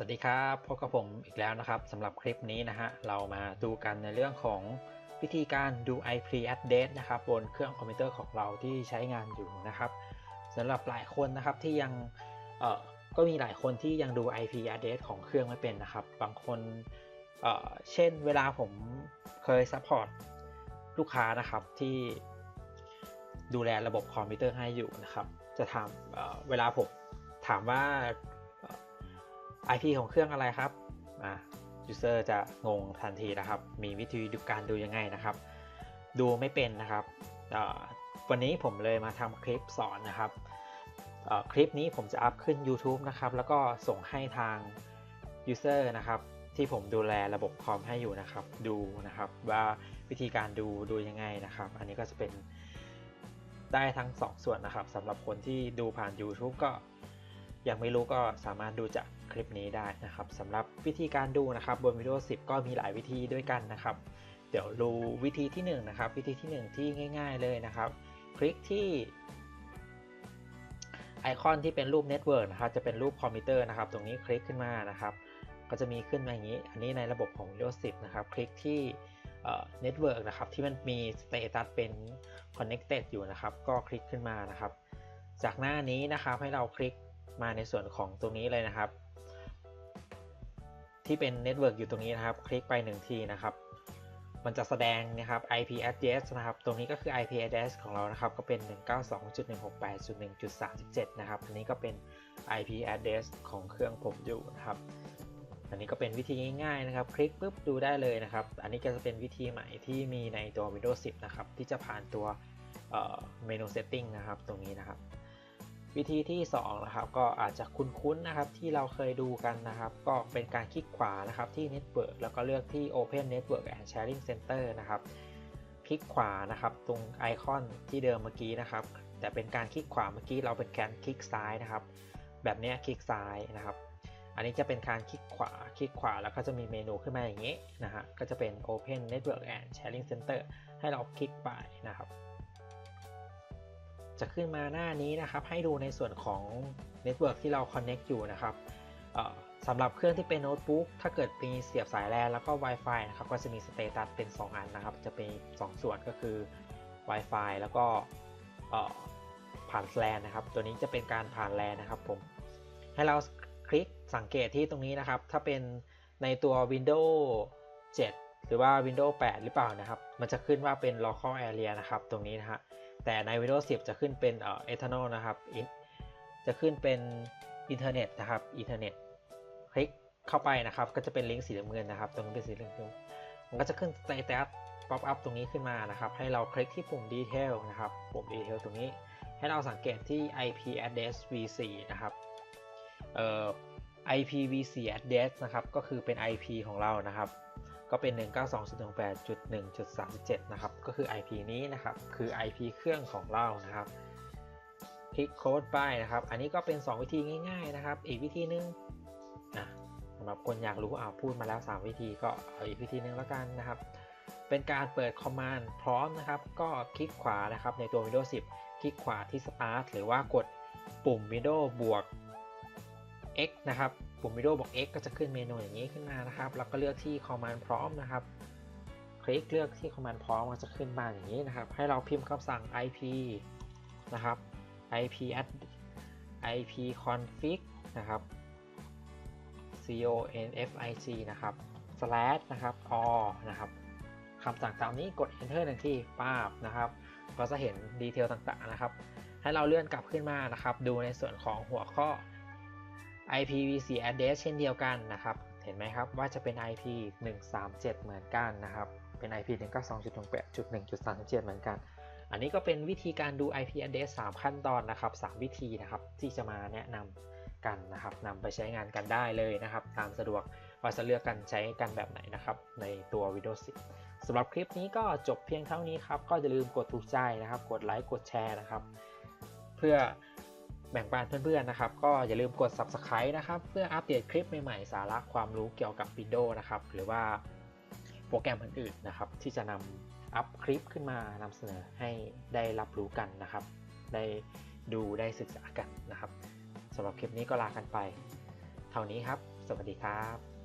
สวัสดีครับพบกับผมอีกแล้วนะครับสำหรับคลิปนี้นะฮะเรามาดูกันในเรื่องของวิธีการดู IP address นะครับบนเครื่องคอมพิวเตอร์ของเราที่ใช้งานอยู่นะครับสำหรับหลายคนนะครับที่ยังเอ่อก็มีหลายคนที่ยังดู IP address ของเครื่องไม่เป็นนะครับ บางคนเอ่อเช่นเวลาผมเคยซัพพอร์ตลูกค้านะครับที่ดูแลระบบคอมพิวเตอร์ให้อยู่นะครับ จะถามเเวลาผมถามว่า IP ของเครื่องอะไรครับอ่า user จะงงทันทีนะครับ มีวิธีดูการดูยังไงนะครับ ดูไม่เป็นนะครับ วันนี้ผมเลยมาทำคลิปสอนนะครับ คลิปนี้ผมจะอัพขึ้น YouTube นะครับ แล้วก็ส่งให้ทาง user นะครับที่ผมดูแลระบบคอมให้อยู่นะครับ ดูนะครับว่าวิธีการดูดูยังไงนะครับ อันนี้ก็จะเป็นได้ทั้ง 2ส่วนนะครับสำหรับคนที่ดูผ่าน YouTube ก็ ยังไม่รู้ก็สามารถดูจากคลิปนี้ได้นะครับสำหรับวิธีการดูนะครับบน Windows 10 ก็มีหลายวิธีด้วยกันนะครับ เดี๋ยวดูวิธีที่1นนะครับวิธีที่ 1 ที่ง่าย ๆเลยนะครับ คลิกที่ไอคอนที่เป็นรูปเน็ตเวิร์กนะครับจะเป็นรูปคอมพิวเตอร์นะครับ ตรงนี้คลิกขึ้นมานะครับ ก็จะมีขึ้นมาอย่างนี้ อันนี้ในระบบของ Windows 10 นะครับ คลิกที่เน็ตเวิร์กนะครับที่มันมีสเตตัสเป็น connected อยู่นะครับ ก็คลิกขึ้นมานะครับ จากหน้านี้นะครับให้เราคลิก มาในส่วนของตรงนี้เลยนะครับ ที่เป็นเน็ตเวิร์กอยู่ตรงนี้นะครับ คลิกไป 1 ทีนะครับ มันจะแสดงนะครับ IP address นะครับ ตรงนี้ก็คือ IP address ของเรานะครับ ก็เป็น 192.168.1.37 นะครับ อันนี้ก็เป็น IP address ของเครื่องผมอยู่นะครับอันนี้ก็เป็นวิธีง่ายๆนะครับ คลิกปุ๊บดูได้เลยนะครับ อันนี้ก็จะเป็นวิธีใหม่ที่มีในตัว Windows 10 นะครับ ที่จะผ่านตัวเมนู setting นะครับ ตรงนี้นะครับ วิธีที่2นะครับก็อาจจะคุ้นๆนะครับที่เราเคยดูกันนะครับ ก็เป็นการคลิกขวานะครับที่ Network แล้วก็เลือกที่ Open Network and Sharing Center นะครับคลิกขวานะครับ ตรงไอคอนที่เดิมเมื่อกี้นะครับ แต่เป็นการคลิกขวาเมื่อกี้เราเป็นการคลิกซ้ายนะครับ แบบนี้คลิกซ้ายนะครับ อันนี้จะเป็นการคลิกขวาคลิกขวาแล้วก็จะมีเมนูขึ้นมาอย่างนี้นะฮะก็จะเป็น Open Network and Sharing Center ให้เราคลิกไปนะครับ จะขึ้นมาหน้านี้นะครับ ให้ดูในส่วนของเน็ตเวิร์กที่เรา Connect อยู่นะครับสำหรับเครื่องที่เป็นโน้ตบุ๊กถ้าเกิดมีเสียบสายแลนแล้วก็ Wi-Fi นะครับก็จะมีสเตตัสเป็น 2 อันนะครับ จะเป็น 2 ส่วนก็คือ Wi-Fi แล้วก็ผ่านแลนนะครับ ตัวนี้จะเป็นการผ่านแลนนะครับผมให้เราคลิกสังเกตที่ตรงนี้นะครับ ถ้าเป็นในตัว Windows 7 หรือว่า Windows 8 หรือเปล่านะครับ มันจะขึ้นว่าเป็น local area นะครับ ตรงนี้นะฮะ แต่ใน Windows 10 จะขึ้นเป็นเอ่อ Eternal นะครับ จะขึ้นเป็นอินเทอร์เน็ตนะครับอินเทอร์เน็ตคลิกเข้าไปนะครับ ก็จะเป็นลิงก์สีเหลืองเงินนะครับ ตรงนี้เป็นสีเหลืองมันก็จะขึ้น status pop up ตรงนี้ขึ้นมานะครับ ให้เราคลิกที่ปุ่ม detail นะครับ ปุ่ม detail ตรงนี้ ให้เราสังเกตที่ IP address v4 นะครับเอ่อ IPv4 address นะครับ ก็คือเป็น IP ของเรานะครับ ก็เป็น 192.168.1.37 นะครับ ก็คือ IP นี้นะครับ คือ IP เครื่องของเรานะครับ คลิกโค้ดไปนะครับ อันนี้ก็เป็น 2 วิธีง่าย ๆ นะครับ อีกวิธีนึงนะสำหรับคนอยากรู้อ่าพูดมาแล้ว 3 วิธีก็เอาอีกวิธีนึงแล้วกันนะครับ เป็นการเปิดคอมมานด์พร้อมนะครับ ก็คลิกขวานะครับในตัว Windows 10 คลิกขวาที่ Start หรือว่ากดปุ่ม Windows บวก X นะครับ ปุ่มวิดีโอบอก X ก็จะขึ้นเมนูอย่างนี้ขึ้นมานะครับ แล้วก็เลือกที่ Command พร้อมนะครับ คลิกเลือกที่ Command พร้อมมันจะขึ้นมาอย่างนี้นะครับ ให้เราพิมพ์คำสั่ง IP นะครับ IP add IP config นะครับ config นะครับ slash นะครับ or นะครับคำสั่งตามนี้กด enter หนึ่งที่ป้าบนะครับ ก็จะเห็นดีเทลต่างๆนะครับ ให้เราเลื่อนกลับขึ้นมานะครับ ดูในส่วนของหัวข้อ IPv4 address เช่นเดียวกันนะครับ เห็นไหมครับว่าจะเป็น IP 137 เหมือนกันนะครับ เป็น IP 192.168.1.37 เหมือนกัน อันนี้ก็เป็นวิธีการดู IP address 3 ขั้นตอนนะครับ 3 วิธีนะครับที่จะมาแนะนำกันนะครับนำไปใช้งานกันได้เลยนะครับ ตามสะดวกว่าจะเลือกกันใช้กันแบบไหนนะครับ ในตัว Windows 10สำหรับคลิปนี้ก็จบเพียงเท่านี้ครับ ก็อย่าลืมกดถูกใจนะครับ กดไลค์ กดแชร์นะครับ เพื่อ แบ่งปันเพื่อนๆนะครับ ก็อย่าลืมกด Subscribe นะครับ เพื่ออัปเดตคลิปใหม่ๆ สาระความรู้เกี่ยวกับ Windows นะครับ หรือว่าโปรแกรมอื่นๆนะครับ ที่จะนำอัพคลิปขึ้นมานำเสนอให้ได้รับรู้กันนะครับ ได้ดูได้ศึกษากันนะครับสำหรับคลิปนี้ก็ลากันไป เท่านี้ครับสสวัสดีครับ